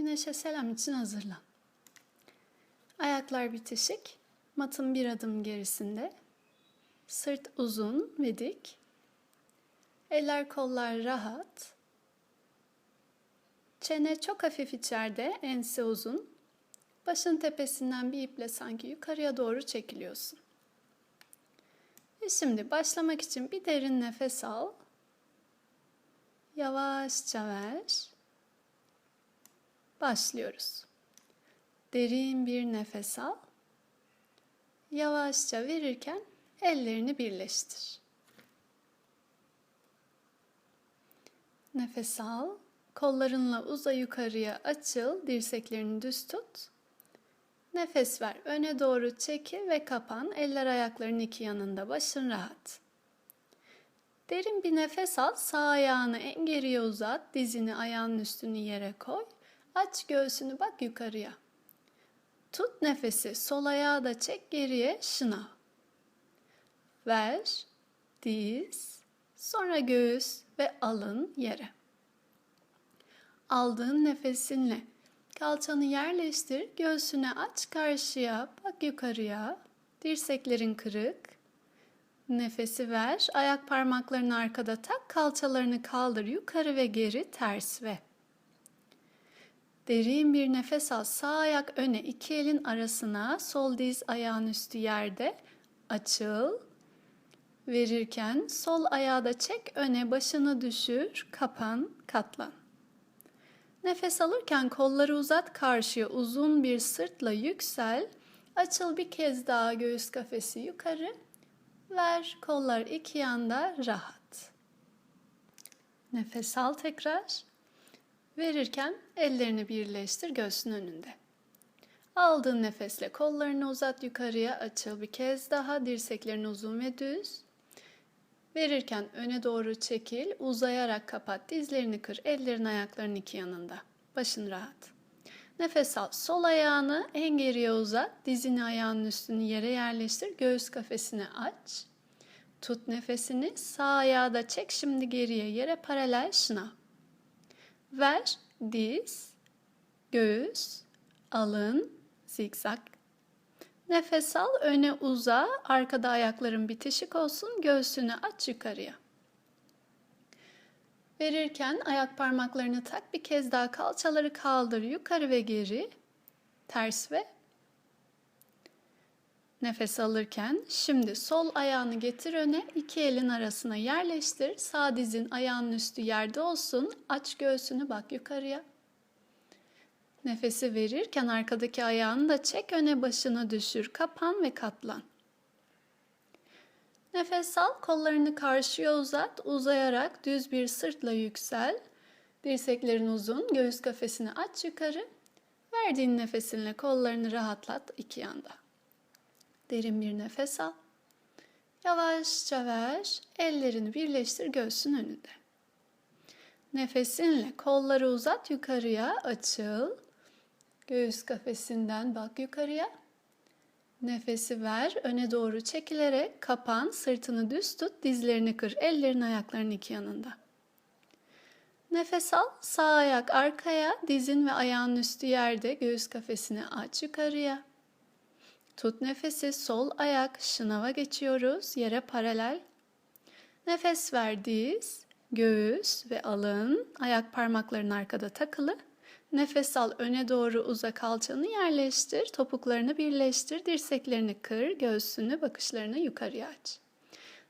Güneşe selam için hazırlan. Ayaklar bitişik, matın bir adım gerisinde. Sırt uzun ve dik. Eller kollar rahat. Çene çok hafif içeride, ense uzun. Başın tepesinden bir iple sanki yukarıya doğru çekiliyorsun. Ve şimdi başlamak için bir derin nefes al. Yavaşça ver. Başlıyoruz. Derin bir nefes al. Yavaşça verirken ellerini birleştir. Nefes al. Kollarınla uza yukarıya açıl, dirseklerini düz tut. Nefes ver. Öne doğru çekil ve kapan. Eller ayakların iki yanında. Başın rahat. Derin bir nefes al. Sağ ayağını en geriye uzat. Dizini ayağının üstünü yere koy. Aç göğsünü bak yukarıya. Tut nefesi. Sol ayağı da çek geriye. Şınav. Ver. Diz. Sonra göğüs ve alın yere. Aldığın nefesinle kalçanı yerleştir. Göğsüne aç karşıya. Bak yukarıya. Dirseklerin kırık. Nefesi ver. Ayak parmaklarını arkada tak. Kalçalarını kaldır yukarı ve geri ters ve. Derin bir nefes al. Sağ ayak öne, iki elin arasına, sol diz ayağın üstü yerde. Açıl. Verirken sol ayağı da çek öne, başını düşür, kapan, katlan. Nefes alırken kolları uzat karşıya, uzun bir sırtla yüksel. Açıl bir kez daha göğüs kafesi yukarı. Ver, kollar iki yanda rahat. Nefes al tekrar. Verirken ellerini birleştir göğsün önünde. Aldığın nefesle kollarını uzat yukarıya açıl bir kez daha dirseklerin uzun ve düz. Verirken öne doğru çekil, uzayarak kapat, dizlerini kır, ellerin ayakların iki yanında. Başın rahat. Nefes al. Sol ayağını en geriye uzat, dizini ayağının üstünü yere yerleştir, göğüs kafesini aç. Tut nefesini, sağ ayağı da çek şimdi geriye, yere paralel şınav. Ver, diz, göğüs, alın, zikzak. Nefes al, öne uza, arkada ayakların bitişik olsun, göğsünü aç yukarıya. Verirken ayak parmaklarını tak, bir kez daha kalçaları kaldır, yukarı ve geri, ters ve Nefes alırken şimdi sol ayağını getir öne, iki elin arasına yerleştir. Sağ dizin ayağının üstü yerde olsun. Aç göğsünü bak yukarıya. Nefesi verirken arkadaki ayağını da çek öne başını düşür. Kapan ve katlan. Nefes al, kollarını karşıya uzat, uzayarak düz bir sırtla yüksel. Dirseklerin uzun, göğüs kafesini aç yukarı. Verdiğin nefesinle kollarını rahatlat iki yanda. Derin bir nefes al. Yavaşça ver. Ellerini birleştir göğsün önünde. Nefesinle kolları uzat yukarıya açıl. Göğüs kafesinden bak yukarıya. Nefesi ver. Öne doğru çekilerek kapan. Sırtını düz tut. Dizlerini kır. Ellerin ayakların iki yanında. Nefes al. Sağ ayak arkaya. Dizin ve ayağın üstü yerde. Göğüs kafesini aç yukarıya. Tut nefesi sol ayak şınava geçiyoruz yere paralel. Nefes ver göğüs ve alın. Ayak parmakların arkada takılı. Nefes al öne doğru uza kalçanı yerleştir. Topuklarını birleştir. Dirseklerini kır. Göğsünü bakışlarını yukarıya aç.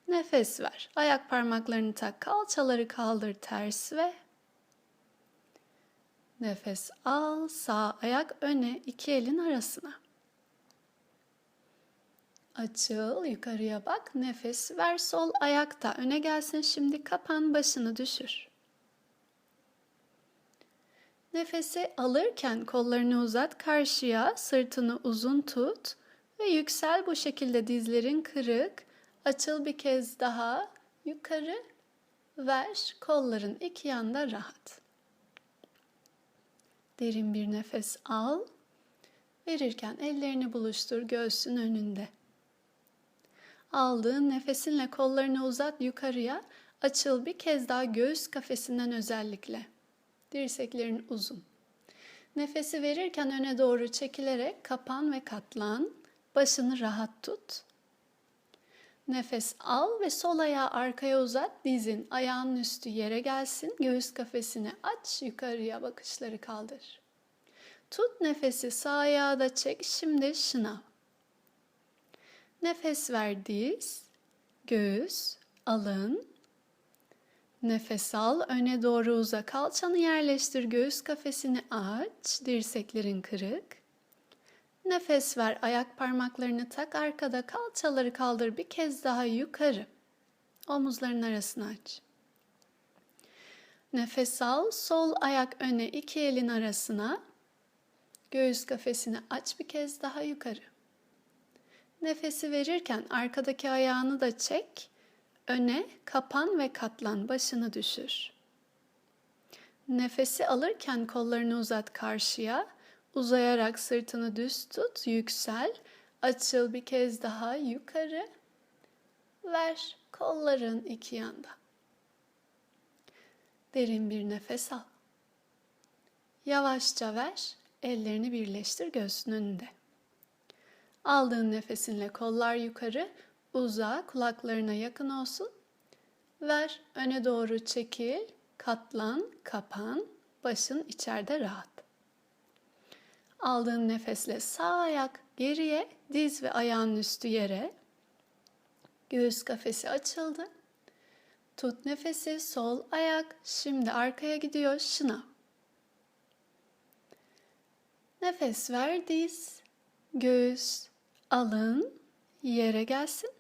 Nefes ver. Ayak parmaklarını tak. Kalçaları kaldır ters ve Nefes al. Sağ ayak öne iki elin arasına. Açıl, yukarıya bak. Nefes ver. Sol ayakta öne gelsin. Şimdi kapan, başını düşür. Nefesi alırken kollarını uzat karşıya, sırtını uzun tut ve yüksel bu şekilde dizlerin kırık. Açıl bir kez daha. Yukarı ver. Kolların iki yanda rahat. Derin bir nefes al. Verirken ellerini buluştur göğsün önünde. Aldığın nefesinle kollarını uzat yukarıya. Açıl bir kez daha göğüs kafesinden özellikle. Dirseklerin uzun. Nefesi verirken öne doğru çekilerek kapan ve katlan. Başını rahat tut. Nefes al ve sol ayağı arkaya uzat. Dizin ayağının üstü yere gelsin. Göğüs kafesini aç. Yukarıya bakışları kaldır. Tut nefesi sağ ayağı da çek. Şimdi şınav. Nefes ver diz, göğüs, alın. Nefes al, öne doğru uza. Kalçanı yerleştir, göğüs kafesini aç, dirseklerin kırık. Nefes ver, ayak parmaklarını tak arkada, kalçaları kaldır bir kez daha yukarı. Omuzların arasını aç. Nefes al, sol ayak öne, iki elin arasına. Göğüs kafesini aç bir kez daha yukarı. Nefesi verirken arkadaki ayağını da çek. Öne kapan ve katlan, başını düşür. Nefesi alırken kollarını uzat karşıya. Uzayarak sırtını düz tut, yüksel. Açıl bir kez daha yukarı. Ver kolların iki yanda. Derin bir nefes al. Yavaşça ver, ellerini birleştir göğsünün önünde. Aldığın nefesinle kollar yukarı, uza, kulaklarına yakın olsun. Ver, öne doğru çekil, katlan, kapan, başın içeride rahat. Aldığın nefesle sağ ayak geriye, diz ve ayağın üstü yere. Göğüs kafesi açıldı. Tut nefesi, sol ayak şimdi arkaya gidiyor, şınav. Nefes ver, diz, göğüs, alın, yere gelsin.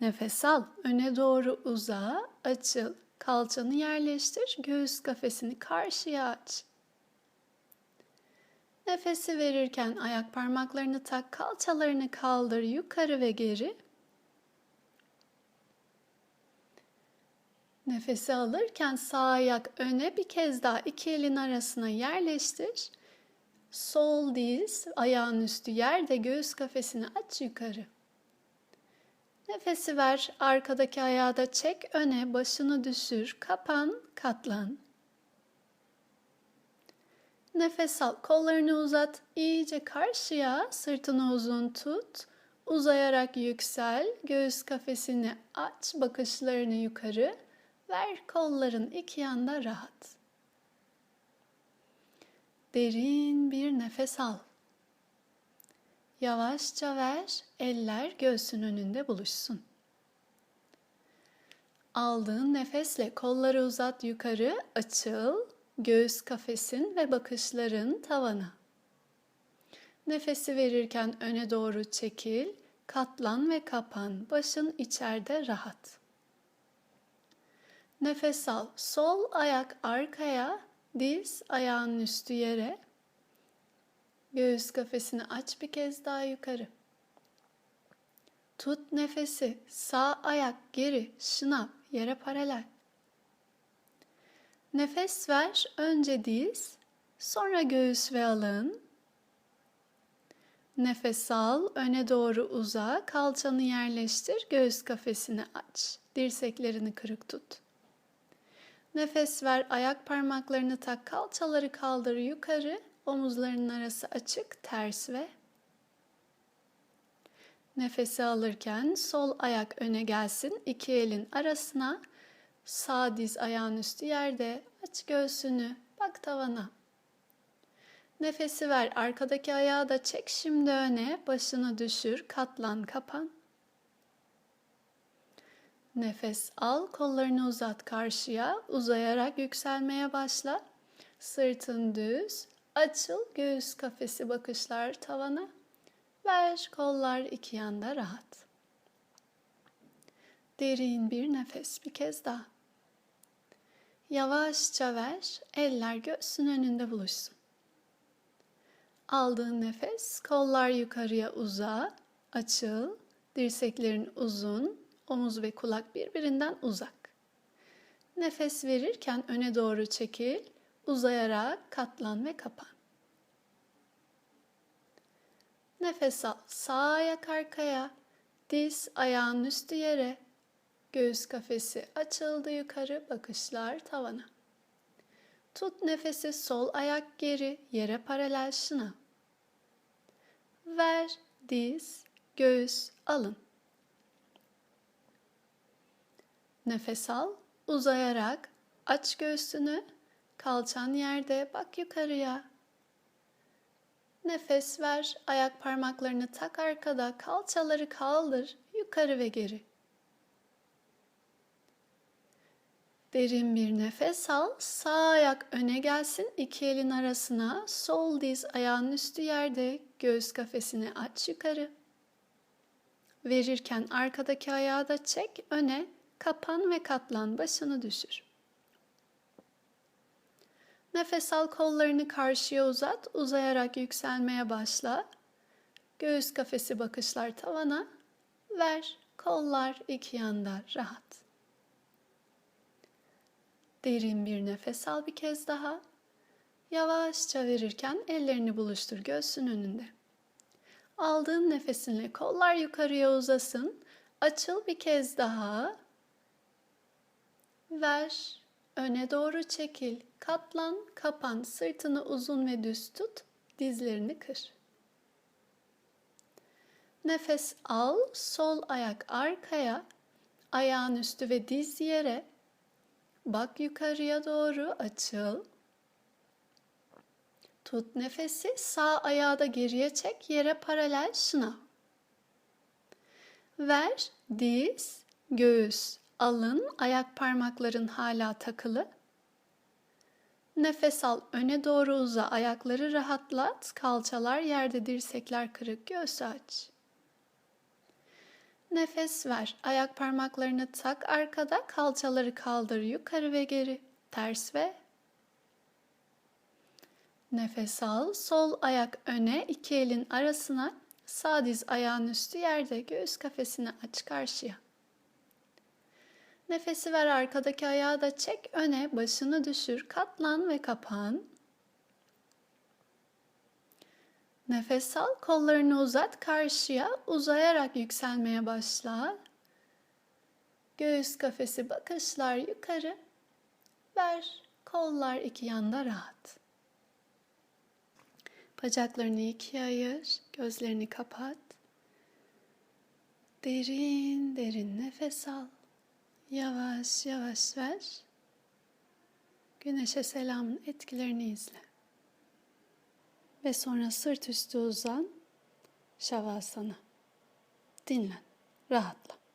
Nefes al, öne doğru uza, açıl, kalçanı yerleştir, göğüs kafesini karşıya aç. Nefesi verirken ayak parmaklarını tak, kalçalarını kaldır yukarı ve geri. Nefesi alırken sağ ayak öne bir kez daha iki elin arasına yerleştir. Sol diz ayağın üstü yerde göğüs kafesini aç yukarı. Nefesi ver, arkadaki ayağı da çek öne, başını düşür, kapan, katlan. Nefes al, kollarını uzat, iyice karşıya, sırtını uzun tut. Uzayarak yüksel, göğüs kafesini aç, bakışlarını yukarı. Ver kolların iki yanda rahat. Derin bir nefes al. Yavaşça ver, eller göğsün önünde buluşsun. Aldığın nefesle kolları uzat yukarı, açıl, göğüs kafesin ve bakışların tavana. Nefesi verirken öne doğru çekil, katlan ve kapan, başın içeride rahat. Nefes al, sol ayak arkaya, diz ayağın üstü yere. Göğüs kafesini aç bir kez daha yukarı. Tut nefesi, sağ ayak geri, şınav, yere paralel. Nefes ver, önce diz, sonra göğüs ve alın. Nefes al, öne doğru uza, kalçanı yerleştir, göğüs kafesini aç. Dirseklerini kırık tut. Nefes ver, ayak parmaklarını tak, kalçaları kaldır yukarı, omuzlarının arası açık, ters ve Nefesi alırken sol ayak öne gelsin, iki elin arasına, sağ diz ayağın üstü yerde, aç göğsünü, bak tavana. Nefesi ver, arkadaki ayağı da çek şimdi öne, başını düşür, katlan, kapan. Nefes al, kollarını uzat karşıya, uzayarak yükselmeye başla. Sırtın düz, açıl, göğüs kafesi bakışlar tavana. Ver, kollar iki yanda rahat. Derin bir nefes bir kez daha. Yavaşça ver, eller göğsün önünde buluşsun. Aldığın nefes, kollar yukarıya uza, açıl, dirseklerin uzun, omuz ve kulak birbirinden uzak. Nefes verirken öne doğru çekil, uzayarak katlan ve kapan. Nefes al, sağ ayak arkaya, diz ayağın üstü yere, göğüs kafesi açıldı yukarı, bakışlar tavana. Tut nefesi sol ayak geri, yere paralel şınav. Ver, diz, göğüs, alın. Nefes al, uzayarak aç göğsünü, kalçan yerde, bak yukarıya. Nefes ver, ayak parmaklarını tak arkada, kalçaları kaldır, yukarı ve geri. Derin bir nefes al, sağ ayak öne gelsin, iki elin arasına, sol diz ayağın üstü yerde, göğüs kafesini aç yukarı. Verirken arkadaki ayağı da çek, öne, kapan ve katlan, başını düşür. Nefes al, kollarını karşıya uzat, uzayarak yükselmeye başla. Göğüs kafesi bakışlar tavana, ver, kollar iki yanda rahat. Derin bir nefes al bir kez daha. Yavaşça verirken ellerini buluştur göğsün önünde. Aldığın nefesinle kollar yukarıya uzasın. Açıl bir kez daha. Ver. Öne doğru çekil. Katlan, kapan. Sırtını uzun ve düz tut. Dizlerini kır. Nefes al. Sol ayak arkaya. Ayağın üstü ve diz yere. Bak yukarıya doğru açıl. Tut nefesi sağ ayağı da geriye çek yere paralel şınav. Ver diz, göğüs, alın, ayak parmakların hala takılı. Nefes al öne doğru uza ayakları rahatlat kalçalar yerde dirsekler kırık göğsü aç. Nefes ver. Ayak parmaklarını tak arkada, kalçaları kaldır yukarı ve geri. Ters ve Nefes al. Sol ayak öne, iki elin arasına. Sağ diz ayağın üstü yerde, göğüs kafesini aç karşıya. Nefesi ver arkadaki ayağı da çek öne, başını düşür, katlan ve kapan. Nefes al, kollarını uzat karşıya, uzayarak yükselmeye başla. Göğüs kafesi bakışlar yukarı. Ver, kollar iki yanda rahat. Bacaklarını ikiye ayır, gözlerini kapat. Derin derin nefes al. Yavaş yavaş ver. Güneşe selamın etkilerini izle ve sonra sırt üstü uzan Şavasana. Dinlen, rahatla.